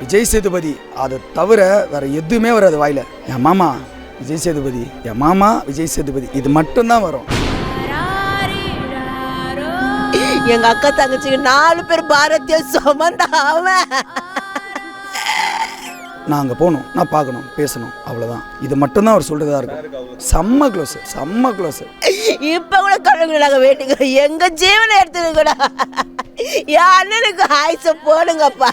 விஜய் சேதுபதி. அதை தவிர வேற எதுவுமே வராது வாயில. என் மாமா விஜய் சேதுபதி. என் மாமா விஜய் சேதுபதி. இது மட்டும்தான் வரும். எங்க அக்கா தங்கச்சிக்கு நாலு பேர் பாரதிய சுமந்தா அவன் நான் அங்கே போகணும். நான் பார்க்கணும். பேசணும். அவ்வளோதான் இது மட்டும்தான் அவர் சொல்கிறதா இருக்கும். செம்ம க்ளோஸ் செம்ம க்ளோஸ் இப்ப கூட கடவுள் நாங்க வேண்டிக்கிறோம். எங்க ஜீவனை எடுத்துருக்கடா என் அண்ணனுக்கு ஆயுச போடுங்கப்பா.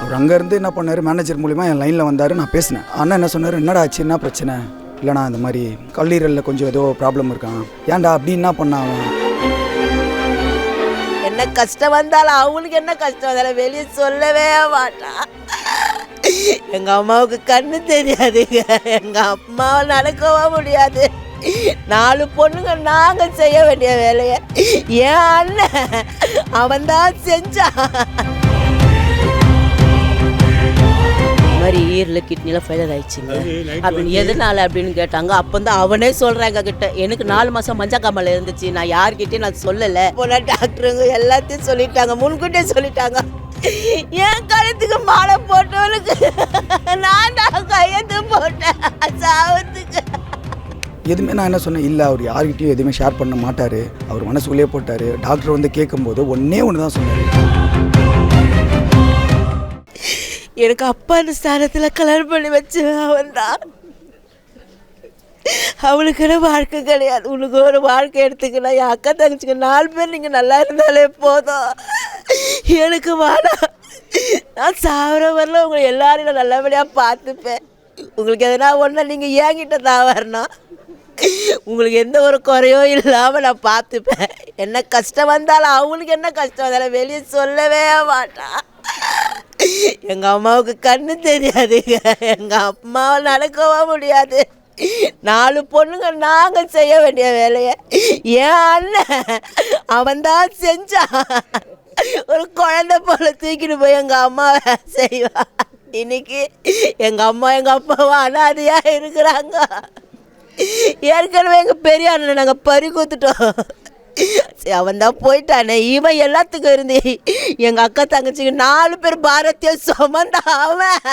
அவர் அங்கேருந்து என்ன பண்ணார்? மேனேஜர் மூலிமா என் லைனில் வந்தார் நான் பேசினேன். அண்ணா என்ன சொன்னார்? என்னடா ஆச்சு? என்ன பிரச்சனை? இல்லைண்ணா இந்த மாதிரி கல்லீரலில் கொஞ்சம் ஏதோ ப்ராப்ளம் இருக்கான். ஏன்டா? அப்படி என்ன பண்ணான் என்ன கஷ்டம் வந்தாலும் அவங்களுக்கு என்ன கஷ்டம் வந்தாலும் வெளியே சொல்லவே மாட்டான் எங்கள் அம்மாவுக்கு கண்ணு தெரியாதுங்க. எங்கள் அம்மாவை நடக்கவே முடியாது. நாலு பொண்ணுங்க நாங்க செய்ய வேண்டிய வேலையை. என் அண்ணன் அவன் தான் செஞ்சான். மாதிரி ஈரில் கிட்னியில் ஃபெயிலியர் ஆயிடுச்சுங்க. அப்படின்னு எதனால அப்படின்னு கேட்டாங்க. அப்போ தான் அவனே சொல்கிறாங்க கிட்ட. எனக்கு நாலு மாதம் மஞ்சா காமல் இருந்துச்சு. நான் யார்கிட்டயும் நான் சொல்லலை. போனால் டாக்டருங்க எல்லாத்தையும் சொல்லிட்டாங்க. முன்கூட்டியே சொல்லிட்டாங்க. என் கழுத்துக்கு மாலை போட்டவனுக்கு நான் தான் கையெழுத்து போட்டேன். சாவத்துக்கு. எதுவுமே நான் என்ன சொன்னேன்? இல்லை அவர் யார்கிட்டையும் எதுவுமே ஷேர் பண்ண மாட்டார். அவர் மனசுக்குள்ளே போட்டார். டாக்டர் வந்து கேட்கும்போது ஒன்றே ஒன்று தான் சொன்னார். எனக்கு அப்பா அந்த ஸ்தானத்தில் கல்யாணம் பண்ணி வச்சு அவன் தான் அவளுக்குன்னு வாழ்க்கை கிடையாது. உனக்கு ஒரு வாழ்க்கை எடுத்துக்கலாம் என் அக்கா தங்கச்சிக்கு நாலு பேர் நீங்கள் நல்லா இருந்தாலே போதும். எனக்கு வாடா. நான் சாவர வரல உங்களை எல்லாரையும் நான் நல்லபடியாக பார்த்துப்பேன். உங்களுக்கு எதனா ஒன்று நீங்கள் என்கிட்ட தான் வரணும். உங்களுக்கு எந்த ஒரு குறையோ இல்லாமல் நான் பார்த்துப்பேன். என்ன கஷ்டம் வந்தாலும் அவங்களுக்கு என்ன கஷ்டம் வந்தாலும் வெளியே சொல்லவே மாட்டான் எங்கள் அம்மாவுக்கு கண்ணு தெரியாதுங்க. எங்கள் அம்மாவை நடக்கவே முடியாது. நாலு பொண்ணுங்க நாங்கள் செய்ய வேண்டிய வேலையை ஏன் அண்ணன் அவன் தான் செஞ்சான். ஒரு குழந்தை போல தூக்கிட்டு போய் எங்கள் அம்மாவை செய்வான் இன்னைக்கு எங்கள் அம்மா எங்கள் அப்பாவும் அனாதையாக இருக்கிறாங்க. ஏற்கனவே எங்க பெரிய அண்ணனை நாங்க பறி கொடுத்துட்டோம் சரி அவன் தான் போயிட்டானே. இவன் எல்லாத்துக்கும் இருந்து எங்க அக்கா தங்கச்சிக்கு நாலு பேர் பாரதிய சுமந்தா அவன்.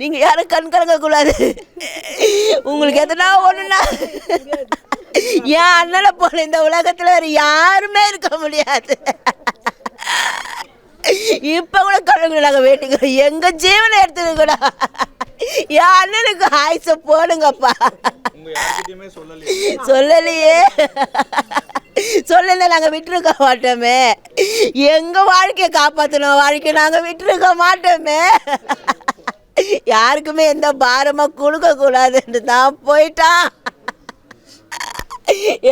நீங்க யாரும் கண் கலங்க கூடாது. உங்களுக்கு எதனா ஒண்ணுனா. என் அண்ணனை போல இந்த உலகத்துல வேற யாருமே இருக்க முடியாது. இப்ப கூட கடவுள் நாங்க வேண்டிக்கிறோம் எங்க ஜீவனை எடுத்துருக்கடா என் அண்ணனுக்கு ஆயுச போடுங்கப்பா. சொல்லலையே. சொல்லல நாங்க விட்டுருக்க மாட்டோமே. எங்க வாழ்க்கையை காப்பாத்தணும்? வாழ்க்கை நாங்க விட்டுருக்க மாட்டோமே. யாருக்குமே எந்த பாரமா கொடுக்க கூடாதுன்னு தான் போயிட்டா.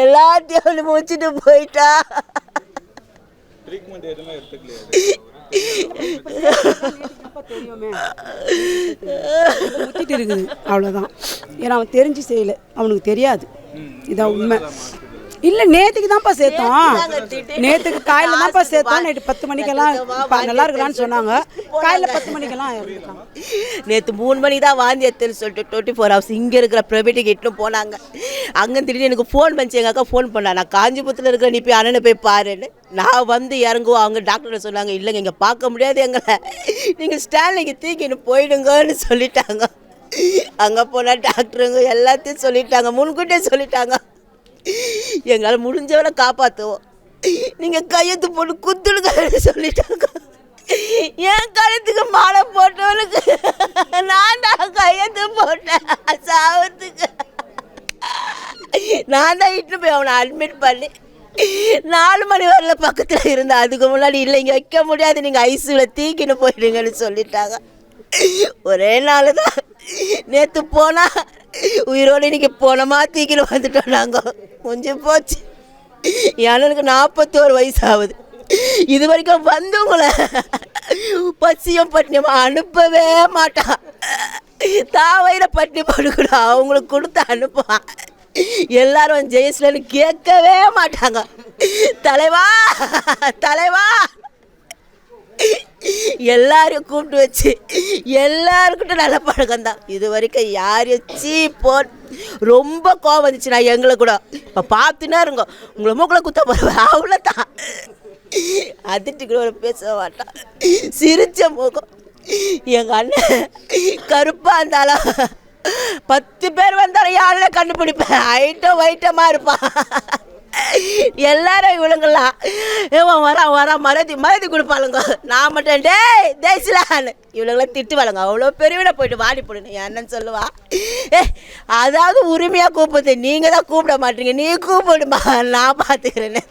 எல்லாத்தையும் முடிச்சுட்டு போயிட்டா. முத்திட்டு இருக்குது. அவ்வளோதான் ஏன்னா அவன் தெரிஞ்சு செய்யல. அவனுக்கு தெரியாது. இதான் உண்மை. இல்லை நேற்றுக்கு தான்ப்பா சேர்த்தோம். நேற்றுக்கு காலையில் தான்ப்பா சேர்த்தோம். நைட்டு பத்து மணிக்கெல்லாம் நல்லா இருக்கலான்னு சொன்னாங்க. காலையில் பத்து மணிக்கெல்லாம் நேற்று மூணு மணிக்கு தான் வாந்தி எடுத்துன்னு சொல்லிட்டு டுவெண்ட்டி ஃபோர் ஹவர்ஸ் இங்கே இருக்கிற ப்ரைவேட்டுக்கு இட்டுன்னு போனாங்க. அங்கே திடீர்னு எனக்கு ஃபோன் பண்ணிச்சு எங்கள் அக்கா ஃபோன் பண்ணா நான் காஞ்சிபுரத்தில் இருக்கிற நீ போய் அண்ணனை போய் பாருன்னு. நான் வந்து இறங்குவோம். அவங்க டாக்டர் சொன்னாங்க இல்லைங்க இங்கே பார்க்க முடியாது எங்களை. நீங்கள் ஸ்டாலிங்க தூக்கின்னு போயிடுங்கன்னு சொல்லிட்டாங்க. அங்கே போனால் டாக்டருங்க எல்லாத்தையும் சொல்லிட்டாங்க. முன்கூட்டியே சொல்லிட்டாங்க. எங்களால் முடிஞ்சவரை காப்பாற்றுவோம் நீங்கள் கையெழுத்து போட்டு குத்துடுங்க சொல்லிட்டாங்க. என் கழுத்துக்கு மாலை போட்டவனுக்கு நான் தான் கையெழுத்து போட்டேன் சாவத்துக்கு. நான் தான் இட்டு போய் அவனை அட்மிட் பண்ணி நாலு மணி வரல பக்கத்தில் இருந்தேன். அதுக்கு முன்னாடி இல்லை இங்கே வைக்க முடியாது. நீங்கள் ஐசியூவில் தீக்கின்னு போயிடுங்கன்னு சொல்லிட்டாங்க. ஒரே நாள் தான் நேற்று போனால் உயிரோடு இன்னைக்கு போனமா? தீக்கின்னு வந்துட்டோம் நாங்கள் கொஞ்சம் போச்சு. எனக்கு நாற்பத்தோரு வயசு ஆகுது இது வரைக்கும் வந்தவங்கள பசியும் பட்டினியும் அனுப்பவே மாட்டான். தாவையில் பட்டினி படுக்கணும் அவங்களுக்கு கொடுத்து அனுப்புவான். எல்லாரும் ஜெயஸ்லன்னு கேட்கவே மாட்டாங்க. தலைவா தலைவா. எல்லாரையும் கூப்பிட்டு வச்சு எல்லாருக்கிட்ட நல்ல பழக்கம் தான். இது வரைக்கும் யாரையும் சீ போ ரொம்ப கோவம் வந்துச்சு நான் எங்களை கூட. இப்போ பார்த்துனா இருங்க. உங்களை மூக்கில் குத்த போகிறேன் அவ்வளோதான் அதிட்டு கூட ஒரு பேச மாட்டான் சிரிச்ச மூக்கம் எங்கள் அண்ணன் கருப்பாக இருந்தாலும் பத்து பேர் வந்தாலும் யாரில் கண்டுபிடிப்பேன் ஐட்டம் வைட்டமாக இருப்பான் எல்லாரும் இவளுங்கெல்லாம் இவன் வரான் வரான் மறதி மறதி கொடுப்பாளுங்க. நான் மட்டும் டேய் தேசிலான்னு. இவளுங்களாம் திட்டுவாளுங்க அவ்வளோ பெரியவிட போயிட்டு வாடி போடுங்க என்னன்னு சொல்லுவா. ஏ அதாவது உரிமையாக கூப்பிடுது. நீங்கள் தான் கூப்பிட மாட்டீங்க. நீ கூப்பிடுமா நான் பார்த்துக்கிறேன்னு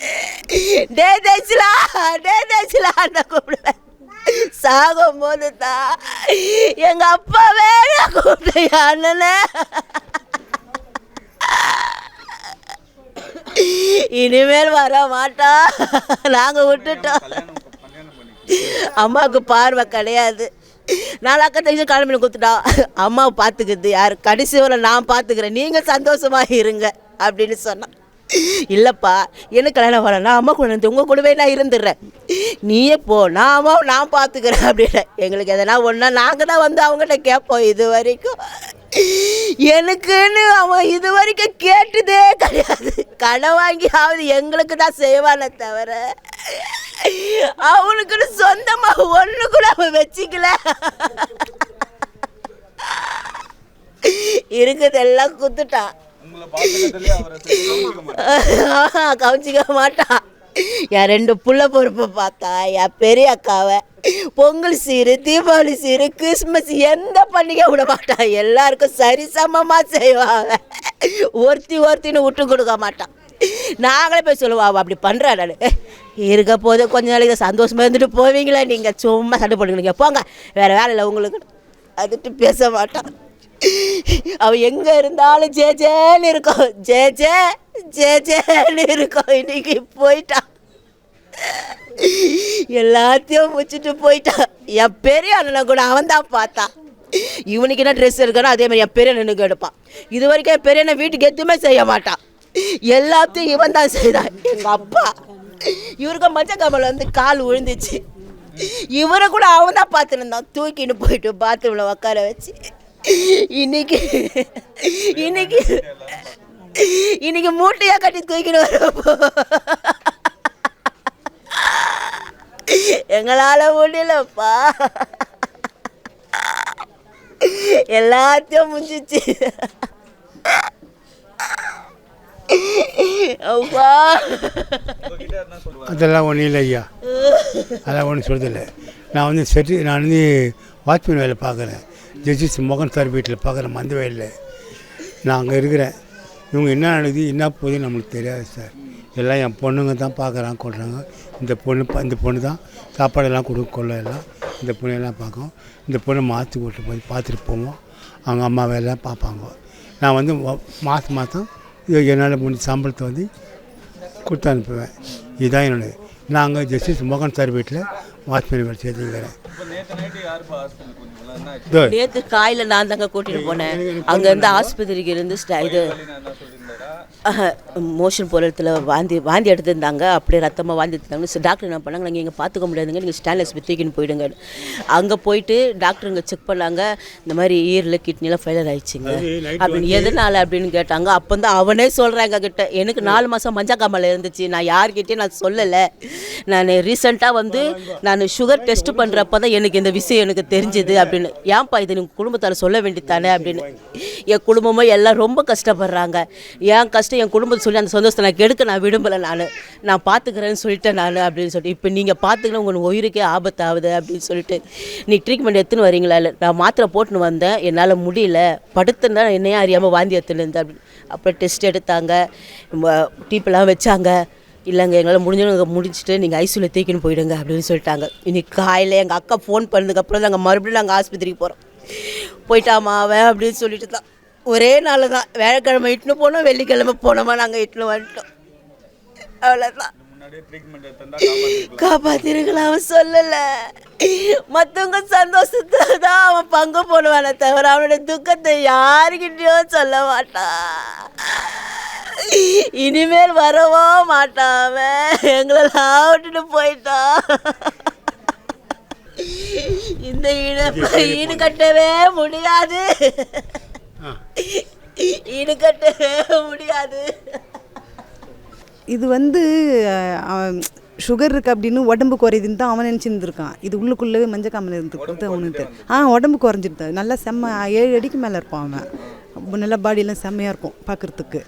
டே தேசிலா டே தேசிலான்னு கூப்பிடுவேன். சாகும் போது தான் எங்கள் அப்பாவே நான் கூப்பிட்டேன் அண்ணனை. இனிமேல் வர மாட்டா. நாங்கள் விட்டுட்டோம். அம்மாவுக்கு பார்வை கிடையாது. நான் அக்கா தங்கச்சி கிளம்பி பண்ணி கொடுத்துட்டா. அம்மாவை பார்த்துக்குது யார்? கடைசி வரை நான் பார்த்துக்கிறேன். நீங்கள் சந்தோஷமாக இருங்க அப்படின்னு சொன்னான் இல்லைப்பா எனக்கு கல்யாணம் வரேன் அம்மா கூட இருந்து உங்கள் கூடவே நான் இருந்துடுறேன். நீயே போ நான் அம்மா நான் பார்த்துக்கிறேன் அப்படின்னு. எங்களுக்கு எதனா ஒன்றா நாங்கள் தான் வந்து அவங்ககிட்ட கேட்போம் இது வரைக்கும். எனக்குன்னு அவன் இது வரைக்கும் கேட்டதே கிடையாது. கடை வாங்கியாவது எங்களுக்கு தான் செய்வானே தவிர அவனுக்குன்னு சொந்தமாக ஒன்று கூட அவன் வச்சுக்கல. இருக்கிறதெல்லாம் குத்துட்டான். கவனிச்சிக்க மாட்டான். என் ரெண்டு புள்ள பொறுப்பை பார்த்தா என் பெரிய அக்காவை பொங்கல் சீரு தீபாவளி சீரு கிறிஸ்மஸ் எந்த பண்டிகை விட மாட்டான். எல்லாருக்கும் சரிசமமாக செய்வாங்க ஒருத்தி ஒருத்தின்னு விட்டு கொடுக்க மாட்டான். நாங்களே போய் சொல்லுவோம் அவள் அப்படி பண்ணுறா நான். இருக்க போது கொஞ்ச நாளைக்கு சந்தோஷமாக இருந்துட்டு போவீங்களா நீங்கள் சும்மா சண்டை போட்டுக்கிறீங்க போங்க வேறு வேலை இல்லை உங்களுக்கு. அதுட்டு பேச மாட்டான். அவ எங்க இருந்தாலும் ஜே ஜேன்னு இருக்கும். ஜே ஜே ஜே ஜேன்னு இருக்கும். இன்னைக்கு போயிட்டான் எல்லாத்தையும் முடிச்சுட்டு போயிட்டான் என் பெரிய அண்ணனை கூட அவன் தான் பார்த்தான் இவனுக்கு என்ன ட்ரெஸ் எடுக்கணும் அதே மாதிரி என் பெரிய அண்ணனுக்கு எடுப்பான். இது வரைக்கும் என் பெரிய அண்ணன் வீட்டுக்கு எதுவுமே செய்ய மாட்டான். எல்லாத்தையும் இவன் தான் செய்தான். எங்கள் அப்பா. இவருக்கு மஞ்ச கமல் வந்து கால் விழுந்துச்சு இவரை கூட அவன் தான் பார்த்துன்னு இருந்தான் தூக்கின்னு போயிட்டு பாத்ரூமில் உட்கார வச்சு. இன்னைக்கு இன்னைக்கு இன்னைக்கு மூட்டையா கட்டி தூக்கிட்டு வரப்போ. எங்களால முடியலப்பா. எல்லாத்தையும் முடிஞ்சிச்சு. அப்பா. அதெல்லாம் ஒன்றும் இல்லை ஐயா. அதெல்லாம் ஒன்றும் சொல்றதில்லை. நான் வந்து செட்டி நான் வந்து வாட்ச்மேன் வேலை பார்க்குறேன். ஜஸ்டிஸ் மோகன் சார் வீட்டில் பார்க்குற மந்த வயலில் நான் அங்கே இருக்கிறேன். இவங்க என்ன நடக்குது என்ன போகுது நம்மளுக்கு தெரியாது சார். எல்லாம் என் பொண்ணுங்க தான் பார்க்குறாங்க கொள்கிறாங்க இந்த பொண்ணு இந்த பொண்ணு தான் சாப்பாடெல்லாம் கொடுக்க கொள்ள எல்லாம். இந்த பொண்ணெல்லாம் பார்க்கும் இந்த பொண்ணை மாற்றி கூட்டு போய் பார்த்துட்டு போவோம். அவங்க அம்மா வேலைலாம் பார்ப்பாங்க. நான் வந்து மாதம் மாதம் இது என்னால் முடிஞ்ச சம்பளத்தை வந்து கொடுத்து அனுப்புவேன். இதுதான் என்னோடது நாங்கள் ஜஸ்டிஸ் மோகன் சார் வீட்டில் வாட்ச்மேன் வேலை சேர்த்துக்கிறேன் நேற்று காலையில் நான் தாங்க கூட்டிட்டு போனேன். அங்கேருந்து ஆஸ்பத்திரிக்கு இருந்து ஸ்ட- இது. மோஷன் போகிறதுல வாந்தி வாந்தி எடுத்திருந்தாங்க. அப்படியே ரத்தமாக வாந்தி எடுத்தாங்க டாக்டர் என்ன பண்ணாங்க? நீங்கள் இங்கே பார்த்துக்க முடியாதுங்க. நீங்கள் ஸ்டான்லெஸ் தூக்கின்னு போயிடுங்க. அங்கே போயிட்டு டாக்டர் இங்கே செக் பண்ணாங்க. இந்த மாதிரி ஈரில் கிட்னிலாம் ஃபெயிலர் ஆயிடுச்சுங்க. அப்படின்னு எதனால அப்படின்னு கேட்டாங்க. அப்போ தான் அவனே சொல்கிறான் எங்கள் கிட்ட எனக்கு நாலு மாதம் மஞ்சக்காமல் இருந்துச்சு. நான் யார்கிட்டயும் நான் சொல்லலை. நான் ரீசெண்டாக வந்து நான் சுகர் டெஸ்ட் பண்ணுறப்ப தான் எனக்கு இந்த விஷயம் எனக்கு தெரிஞ்சுது அப்படின்னு. ஏன்பா இது நீங்கள் குடும்பத்தால் சொல்ல வேண்டியதானே அப்படின்னு. என் குடும்பமும் எல்லாம் ரொம்ப கஷ்டப்படுறாங்க. என் கஷ்டம் என் குடும்பத்தை சொல்லி அந்த சந்தோஷத்தை நான் கெடுக்க நான் விரும்பலை நான். நான் பார்த்துக்கிறேன்னு சொல்லிட்டேன் நான் அப்படின்னு சொல்லிட்டு இப்போ நீங்கள் பார்த்துக்கலாம் உங்களுக்கு உயிருக்கே ஆபத்தாகுது அப்படின்னு சொல்லிட்டு நீ ட்ரீட்மெண்ட் எடுத்துன்னு வரீங்களா? இல்லை நான் மாத்திரை போட்டுன்னு வந்தேன் என்னால் முடியல. படுத்துனா என்னையே அறியாமல் வாந்தி எடுத்துன்னு அப்படின்னு அப்புறம் டெஸ்ட் எடுத்தாங்க. டீப்பெல்லாம் வச்சாங்க. இல்லைங்க எங்களால் முடிஞ்சவங்க முடிச்சுட்டு நீங்கள் ஐசியூவில் தூக்கின்னு போயிடுங்க அப்படின்னு சொல்லிட்டாங்க. இன்னைக்கு காலையில் எங்கள் அக்கா ஃபோன் பண்ணதுக்கப்புறம் நாங்கள் மறுபடியும் நாங்கள் ஆஸ்பத்திரிக்கு போகிறோம் போயிட்டாமா அவன் அப்படின்னு சொல்லிட்டு தான். ஒரே நாள் தான் வேலைக்கிழமை இட்டுன்னு போனோம் வெள்ளிக்கிழமை போனோமா நாங்கள் இட்டுன்னு வந்துட்டோம். அவ்வளோதான் காப்பாத்திருக்கலாம் அவன் சொல்லலை. மற்றவங்க சந்தோஷத்தை தான் அவன் பங்கு போடுவானே தவிர அவனுடைய துக்கத்தை யாருக்கிட்டயும் சொல்ல மாட்டான் இனிமேல் வரவோ மாட்டான் அவன். எங்களெல்லாம் விட்டுட்டு போயிட்டான். இந்த இழப்பை ஈடு கட்டவே முடியாது. ஈடு கட்டவே முடியாது. இது வந்து சுகர் இருக்குது அப்படின்னு உடம்பு குறையுதுன்னு தான் அவன் நினச்சிருந்துருக்கான். இது உள்ளுக்குள்ளவே மஞ்சள் காமல் இருந்துக்கிறது அவனுக்கு. ஆ உடம்பு குறைஞ்சிருது நல்லா செம்ம ஏழு அடிக்கு மேலே இருப்பான் அவன். நல்லா பாடியெல்லாம் செம்மையாக இருக்கும் பார்க்குறதுக்கு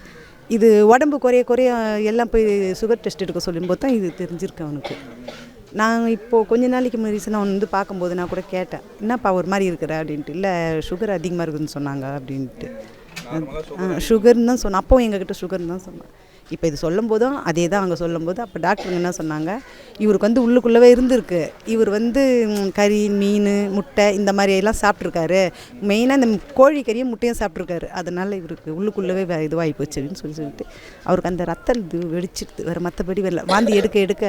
இது உடம்பு குறைய குறைய எல்லாம் போய் சுகர் டெஸ்ட் எடுக்க சொல்லும்போது தான் இது தெரிஞ்சிருக்கு அவனுக்கு. நான் இப்போது கொஞ்ச நாளைக்கு முன்னாடி வந்து பார்க்கும்போது நான் கூட கேட்டேன். என்னப்பா ஒரு மாதிரி இருக்கிற? அப்படின்ட்டு. இல்லை சுகர் அதிகமாக இருக்குதுன்னு சொன்னாங்க அப்படின்ட்டு. சுகர்னு தான் சொன்னேன். அப்போவும் எங்ககிட்ட சுகர்னு தான் சொன்னான் இப்போ இது சொல்லும் போதும் அதே தான் அவங்க சொல்லும்போது அப்போ டாக்டருங்க என்ன சொன்னாங்க? இவருக்கு வந்து உள்ளுக்குள்ளவே இருந்திருக்கு. இவர் வந்து கறி மீன் முட்டை இந்த மாதிரி எல்லாம் சாப்பிட்ருக்காரு மெயினாக இந்த கோழி கறியும் முட்டையும் சாப்பிட்ருக்காரு அதனால் இவருக்கு உள்ளுக்குள்ளவே இதுவாகி போச்சு அப்படின்னு சொல்லி சொல்லிட்டு அவருக்கு அந்த ரத்தம் இது வெடிச்சிடுது வேறு மற்றபடி வரல. வாந்தி எடுக்க எடுக்க.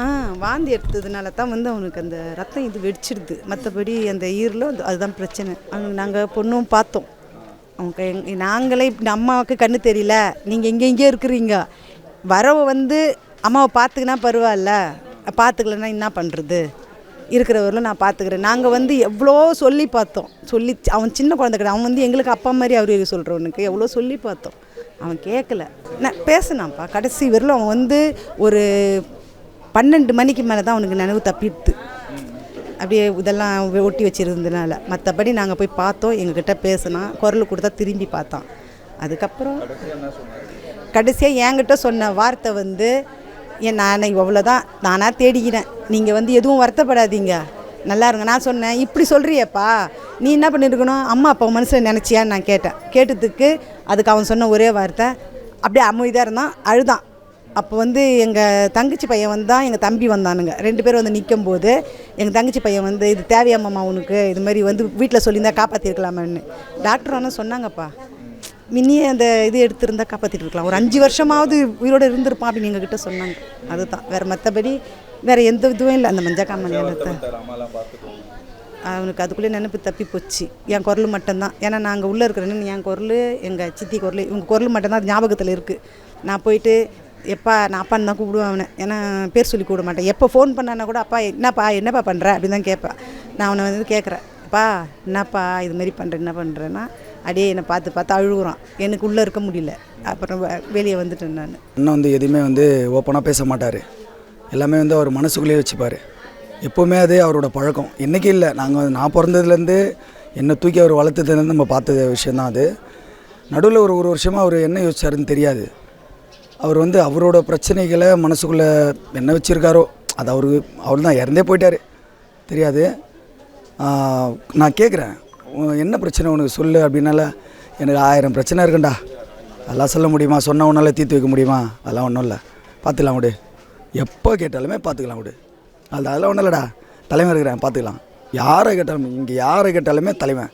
ஆ வாந்தி எடுத்ததுனால தான் வந்து அவனுக்கு அந்த ரத்தம் இது வெடிச்சிடுது மற்றபடி அந்த ஈரில் அது அதுதான் பிரச்சனை. நாங்கள் பொண்ணும் பார்த்தோம். அவங்க நாங்களே அம்மாவுக்கு கண்ணு தெரியல. நீங்கள் எங்கே எங்கேயோ இருக்கிறீங்க. வரவ வந்து அம்மாவை பார்த்துக்கினா பரவாயில்ல பார்த்துக்கலன்னா என்ன பண்ணுறது இருக்கிறவரில் நான் பார்த்துக்கிறேன் நாங்கள் வந்து எவ்வளோ சொல்லி பார்த்தோம் சொல்லி அவன் சின்ன குழந்தை கிடையாது. அவன் வந்து எங்களுக்கு அப்பா மாதிரி அவர் சொல்கிறவனுக்கு எவ்வளோ சொல்லி பார்த்தோம் அவன் கேட்கல நான் பேசினான்ப்பா. கடைசி வரலும் அவன் வந்து ஒரு பன்னெண்டு மணிக்கு மேலே தான் அவனுக்கு நினைவு தப்பிடுது. அப்படியே இதெல்லாம் ஒட்டி வச்சிருந்ததுனால. மற்றபடி நாங்கள் போய் பார்த்தோம் எங்ககிட்ட பேசினா குரல் கொடுத்தா திரும்பி பார்த்தான். அதுக்கப்புறம் கடைசியாக என்கிட்ட சொன்ன வார்த்தை வந்து என் நான் இவ்வளோதான் நானாக தேடிக்கிறேன். நீங்கள் வந்து எதுவும் வருத்தப்படாதீங்க. நல்லா இருங்க நான் சொன்னேன். இப்படி சொல்கிறியப்பா நீ என்ன பண்ணியிருக்கணும் அம்மா அப்பா மனசில் நினச்சியான்னு நான் கேட்டேன். கேட்டதுக்கு அதுக்கு அவன் சொன்ன ஒரே வார்த்தை அப்படியே அமைதியாக இருந்தான் அழுதான். அப்போ வந்து எங்கள் தங்கச்சி பையன் வந்தான் எங்கள் தம்பி வந்தானுங்க. ரெண்டு பேரும் வந்து நிற்கும் போது எங்கள் தங்கச்சி பையன் வந்து இது தேவையாம்மா உனக்கு? இது மாதிரி வந்து வீட்டில் சொல்லியிருந்தா காப்பாற்றிருக்கலாமான்னு டாக்டர் ஆனால் சொன்னாங்கப்பா மின்னியே அந்த இது எடுத்திருந்தா காப்பாற்றிட்டு இருக்கலாம் ஒரு அஞ்சு வருஷமாவது உயிரோடு இருந்திருப்பான் அப்படின்னு எங்ககிட்ட சொன்னாங்க. அதுதான். வேறு மற்றபடி வேறு எந்த இதுவும் இல்லை. அந்த மஞ்சள் பார்த்துக்கோங்க. அவனுக்கு அதுக்குள்ளே நினப்பு தப்பி போச்சு. என் குரல் மட்டும்தான். ஏன்னா நாங்கள் உள்ளே இருக்கிறேன்னு என் குரல் எங்கள் சித்தி குரல் இவங்க குரல் மட்டும்தான் அது ஞாபகத்தில் இருக்குது நான் போயிட்டு எப்பா நான் அப்பான்னு தான் கூப்பிடுவேன் அவனை. ஏன்னா பேர் சொல்லி கூப்பிட மாட்டேன். எப்போ ஃபோன் பண்ணான்னா கூட அப்பா என்னப்பா என்னப்பா பண்ணுற அப்படின்னு தான் கேட்பேன். நான் அவனை வந்து கேட்குறேன். அப்பா என்னப்பா இது மாதிரி பண்ணுறேன் என்ன பண்ணுறேன்னா அப்படியே என்னை பார்த்து பார்த்து அழுகுறான். எனக்கு உள்ளே இருக்க முடியல. அப்புறம் வெளியே வந்துட்டேன் நான். அண்ணன் வந்து எதுவுமே வந்து ஓப்பனாக பேச மாட்டார். எல்லாமே வந்து அவர் மனசுக்குள்ளேயே வச்சுப்பார். எப்போவுமே அது அவரோட பழக்கம். இன்றைக்கி இல்லை. நாங்கள் நான் பிறந்ததுலேருந்து என்னை தூக்கி அவர் வளர்த்ததுலேருந்து நம்ம பார்த்த விஷயந்தான் அது. நடுவில் ஒரு ஒரு வருஷமாக அவர் என்ன யோசிச்சாருன்னு தெரியாது. அவர் வந்து அவரோட பிரச்சனைகளை மனசுக்குள்ளே என்ன வச்சுருக்காரோ அது அவரு அவர் தான் இறந்தே போயிட்டார். தெரியாது. நான் கேட்குறேன் என்ன பிரச்சனை உனக்கு சொல்லு அப்படின்னால எனக்கு ஆயிரம் பிரச்சனை இருக்குண்டா. அதெல்லாம் சொல்ல முடியுமா? சொன்ன உன்னால் தீர்த்து வைக்க முடியுமா? அதெல்லாம் ஒன்றும் இல்லை. பார்த்துக்கலாம் விடு. எப்போ கேட்டாலுமே பார்த்துக்கலாம் விடு. அது அதெல்லாம் ஒன்றும் இல்லைடா. தலைவன் இருக்கிறேன் பார்த்துக்கலாம் யாரை கேட்டாலும் இங்கே யாரை கேட்டாலுமே தலைவன்.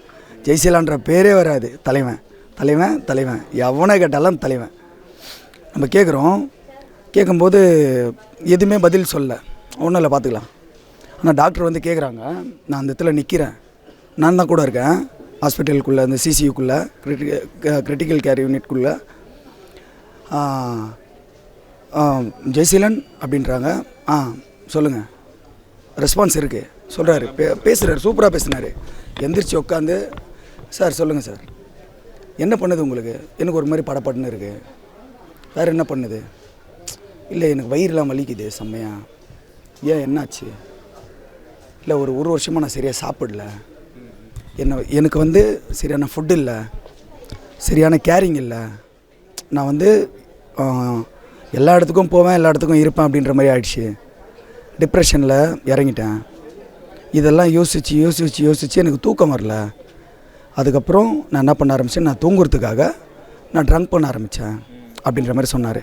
ஜெய்சீலான்ற பேரே வராது. தலைவன். தலைவன் தலைவன். எவனை கேட்டாலும் தலைவன். நம்ம கேட்குறோம் கேட்கும்போது எதுவுமே பதில் சொல்ல. ஒன்றும் இல்லை பார்த்துக்கலாம் ஆனால் டாக்டர் வந்து கேட்குறாங்க நான் அந்த இடத்துல நிற்கிறேன் நான் தான் கூட இருக்கேன். ஹாஸ்பிட்டலுக்குள்ளே அந்த சிசியுக்குள்ளே கிரிட்டிக்கல் கிரிட்டிக்கல் கேர் யூனிட்குள்ளே ஜெய்சீலன் அப்படின்றாங்க. ஆ சொல்லுங்கள் ரெஸ்பான்ஸ் இருக்குது சொல்கிறாரு பே பேசுகிறாரு சூப்பராக பேசினார். எந்திரிச்சு உட்காந்து சார் சொல்லுங்கள் சார். என்ன பண்ணுது உங்களுக்கு? எனக்கு ஒரு மாதிரி படப்பட்டுன்னு இருக்குது வேறு என்ன பண்ணுது? இல்லை எனக்கு வயிறுலாம் வலிக்குது செம்மையா. ஏன் என்னாச்சு? இல்லை ஒரு ஒரு வருஷமாக நான் சரியாக சாப்பிடல. என்ன எனக்கு வந்து சரியான ஃபுட் இல்லை. சரியான கேரிங் இல்லை. நான் வந்து எல்லா இடத்துக்கும் போவேன் எல்லா இடத்துக்கும் இருப்பேன் அப்படின்ற மாதிரி ஆயிடுச்சு. டிப்ரெஷனில் இறங்கிட்டேன். இதெல்லாம் யோசித்து யோசித்து யோசித்து எனக்கு தூக்கம் வரல. அதுக்கப்புறம் நான் என்ன பண்ண ஆரம்பித்தேன் நான் தூங்குறதுக்காக நான் ட்ரங்க் பண்ண ஆரம்பித்தேன் அப்படின்ற மாதிரி சொன்னார்.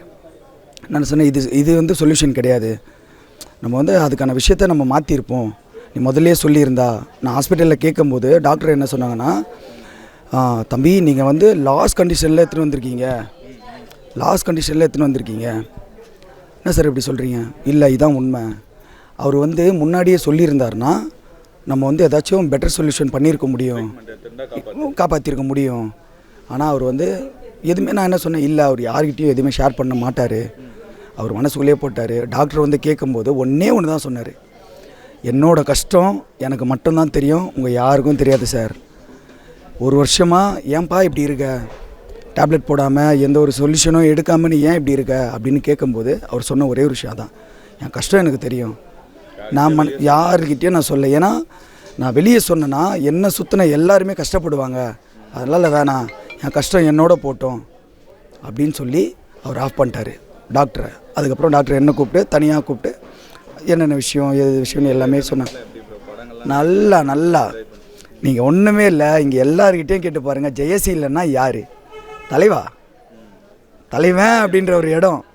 நான் சொன்னேன் இது இது வந்து சொல்யூஷன் கிடையாது. நம்ம வந்து அதுக்கான விஷயத்த நம்ம மாற்றிருப்போம் நீ முதல்லயே சொல்லியிருந்தா. நான் ஹாஸ்பிட்டலில் கேட்கும்போது டாக்டர் என்ன சொன்னாங்கன்னா "ஆ, தம்பி நீங்கள் வந்து லாஸ் கண்டிஷனில் எடுத்துகிட்டு வந்திருக்கீங்க. லாஸ் கண்டிஷனில் எடுத்துகிட்டு வந்திருக்கீங்க. என்ன சார் இப்படி சொல்கிறீங்க இல்லை இதான் உண்மை. அவர் வந்து முன்னாடியே சொல்லியிருந்தாருன்னா நம்ம வந்து ஏதாச்சும் பெட்டர் சொல்யூஷன் பண்ணியிருக்க முடியும். காப்பாற்றிருக்க முடியும். ஆனால் அவர் வந்து எதுவுமே நான் என்ன சொன்னேன்? இல்லை அவர் யார்கிட்டையும் எதுவுமே ஷேர் பண்ண மாட்டார். அவர் மனசுக்குள்ளேயே போட்டார். டாக்டர் வந்து கேட்கும்போது ஒன்றே ஒன்று தான் சொன்னார். என்னோட கஷ்டம் எனக்கு மட்டும்தான் தெரியும். உங்கள் யாருக்கும் தெரியாது சார் ஒரு வருஷமாக ஏன்பா இப்படி இருக்க? டேப்லெட் போடாமல் எந்த ஒரு சொல்யூஷனும் எடுக்காமல் நீ ஏன் இப்படி இருக்க? அப்படின்னு கேட்கும்போது அவர் சொன்ன ஒரே ஒரு விஷயம் தான் என் கஷ்டம் எனக்கு தெரியும். நான் மன் யாருக்கிட்டேயும் நான் சொல்ல ஏன்னா நான் வெளியே சொன்னேன்னா என்னை சுற்றின எல்லாருமே கஷ்டப்படுவாங்க. அதனால் வேணாம். என் கஷ்டம் என்னோட போட்டோம் அப்படின்னு சொல்லி அவர் ஆஃப் பண்ணிட்டாரு. டாக்டரை. அதுக்கப்புறம் டாக்டர் என்ன கூப்பிட்டு தனியாக கூப்பிட்டு என்னென்ன விஷயம் எது விஷயம்னு எல்லாமே சொன்னாங்க. நல்லா நல்லா. நீங்கள் ஒன்றுமே இல்லை இங்கே எல்லாருக்கிட்டேயும் கேட்டு பாருங்கள் ஜெயசீலன்னா யார்? தலைவா? தலைவன் அப்படின்ற ஒரு இடம்.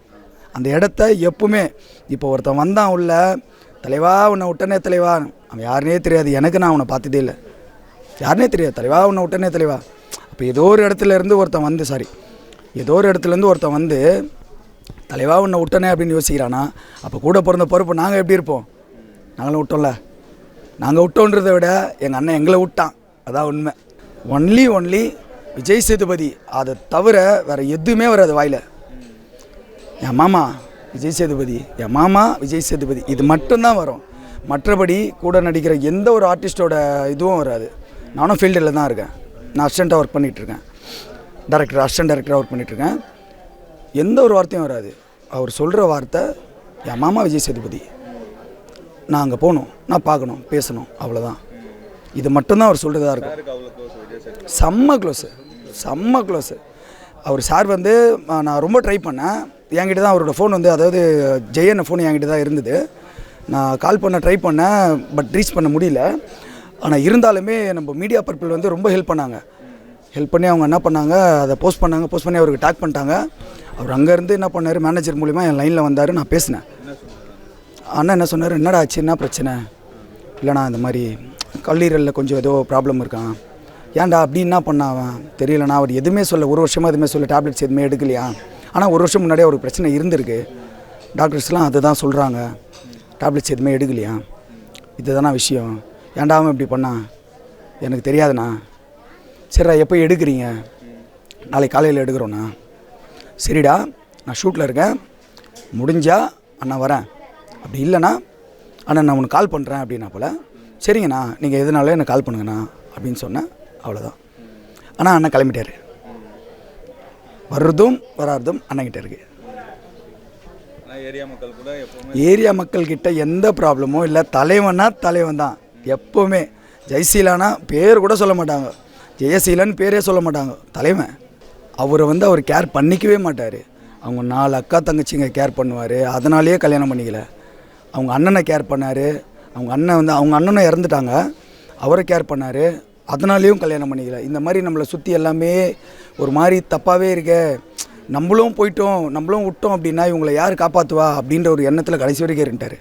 அந்த இடத்த எப்பவுமே இப்போ ஒருத்தன் வந்தான் உள்ள தலைவா உன்னை விட்டனே தலைவா. அவன் யாருனே தெரியாது. எனக்கு நான் அவனை பார்த்ததே இல்லை. யாருனே தெரியாது. தலைவா உன்னை விட்டனே தலைவா. இப்போ ஏதோ ஒரு இடத்துல இருந்து ஒருத்தன் வந்து சாரி ஏதோ ஒரு இடத்துலேருந்து ஒருத்தன் வந்து தலைவா உன்னை விட்டனே அப்படின்னு யோசிக்கிறானா? அப்போ கூட பிறந்த பொறுப்பு நாங்கள் எப்படி இருப்போம்? நாங்களும் விட்டோம்ல. நாங்கள் விட்டோன்றதை விட எங்கள் அண்ணன் எங்களை விட்டான். அதான் உண்மை. Only only Vijay Sethupathi. அதை தவிர வேறு எதுவுமே வராது வாயில். என் மாமா விஜய் சேதுபதி. என் மாமா விஜய் சேதுபதி. இது மட்டும்தான் வரும். மற்றபடி கூட நடிக்கிற எந்த ஒரு ஆர்டிஸ்டோட இதுவும் வராது. நானும் ஃபீல்டில் தான் இருக்கேன். நான் அசிஸ்டண்ட்டாக ஒர்க் பண்ணிகிட்ருக்கேன். டேரக்டர் அசிஸ்டன்ட் டேரக்டராக ஒர்க் பண்ணிகிட்ருக்கேன். எந்த ஒரு வார்த்தையும் வராது. அவர் சொல்கிற வார்த்தை என் மாமா விஜய் சேதுபதி. நான் அங்கே போகணும். நான் பார்க்கணும். பேசணும். அவ்வளோதான் இது மட்டும்தான் அவர் சொல்கிறதா இருக்கும். செம்ம க்ளோஸு செம்ம க்ளோஸு அவர் சார் வந்து நான் ரொம்ப ட்ரை பண்ணேன். என்கிட்ட தான் அவரோட ஃபோன் வந்து அதாவது ஜெயன் ஃபோன் என்கிட்ட தான் இருந்தது. நான் கால் பண்ண ட்ரை பண்ணேன் பட் ரீச் பண்ண முடியல. ஆனால் இருந்தாலுமே நம்ம மீடியா பர்பிள் வந்து ரொம்ப ஹெல்ப் பண்ணாங்க. ஹெல்ப் பண்ணி அவங்க என்ன பண்ணாங்க அதை போஸ்ட் பண்ணாங்க போஸ்ட் பண்ணி அவருக்கு டேக் பண்ணிட்டாங்க. அவர் அங்கேருந்து என்ன பண்ணார் மேனேஜர் மூலிமா என் லைனில் வந்தார் நான் பேசினேன். அண்ணா என்ன சொன்னார் என்னடா ஆச்சு என்ன பிரச்சனை? இல்லைண்ணா இந்த மாதிரி கல்லீரலில் கொஞ்சம் ஏதோ ப்ராப்ளம் இருக்கான் ஏன்டா அப்படி என்ன பண்ணாவன் தெரியலண்ணா அவர் எதுவுமே சொல்ல ஒரு வருஷமாக எதுவுமே சொல்ல டேப்லெட்ஸ் எதுவுமே எடுக்கலையா? ஆனால் ஒரு வருஷம் முன்னாடியே அவருக்கு பிரச்சனை இருந்திருக்கு. டாக்டர்ஸ்லாம் அதை தான் சொல்கிறாங்க டேப்லெட்ஸ் எதுவுமே எடுக்கலையா? இதுதானா விஷயம். அவன் இப்படி பண்ணான் எனக்கு தெரியாதுண்ணா. சரிடா எப்போ எடுக்கிறீங்க? நாளைக்கு காலையில் எடுக்கிறோண்ணா. சரிடா நான் ஷூட்டில் இருக்கேன். முடிஞ்சா அண்ணா வரேன். அப்படி இல்லைண்ணா அண்ணா நான் உனக்கு கால் பண்ணுறேன் அப்படின்னா போல் சரிங்கண்ணா நீங்கள் எதுனாலும் எனக்கு கால் பண்ணுங்கண்ணா அப்படின்னு சொன்னேன். அவ்வளோதான் ஆனால் அண்ணன் கிளம்பிட்டாரு. வர்றதும் வராததும் அண்ணன்கிட்ட இருக்குது ஏரியா மக்கள் கூட ஏரியா மக்கள்கிட்ட எந்த ப்ராப்ளமும் இல்லை. தலைவனா தலைவன் தான் எப்போவுமே ஜெயசீலானா பேர் கூட சொல்ல மாட்டாங்க. ஜெயசீலன் பேரே சொல்ல மாட்டாங்க. தலைவன் அவரை வந்து அவர் கேர் பண்ணிக்கவே மாட்டார். அவங்க நாலு அக்கா தங்கச்சிங்க கேர் பண்ணுவார். அதனாலேயே கல்யாணம் பண்ணிக்கல. அவங்க அண்ணனை கேர் பண்ணார். அவங்க அண்ணன் வந்து அவங்க அண்ணனும் இறந்துட்டாங்க. அவரை கேர் பண்ணார். அதனாலேயும் கல்யாணம் பண்ணிக்கல. இந்த மாதிரி நம்மளை சுற்றி எல்லாமே ஒரு மாதிரி தப்பாகவே இருக்க. நம்மளும் போயிட்டோம். நம்மளும் விட்டோம் அப்படின்னா இவங்களை யார் காப்பாற்றுவா அப்படின்ற ஒரு எண்ணத்தில் கடைசி வரைக்கும் இருந்துட்டார்.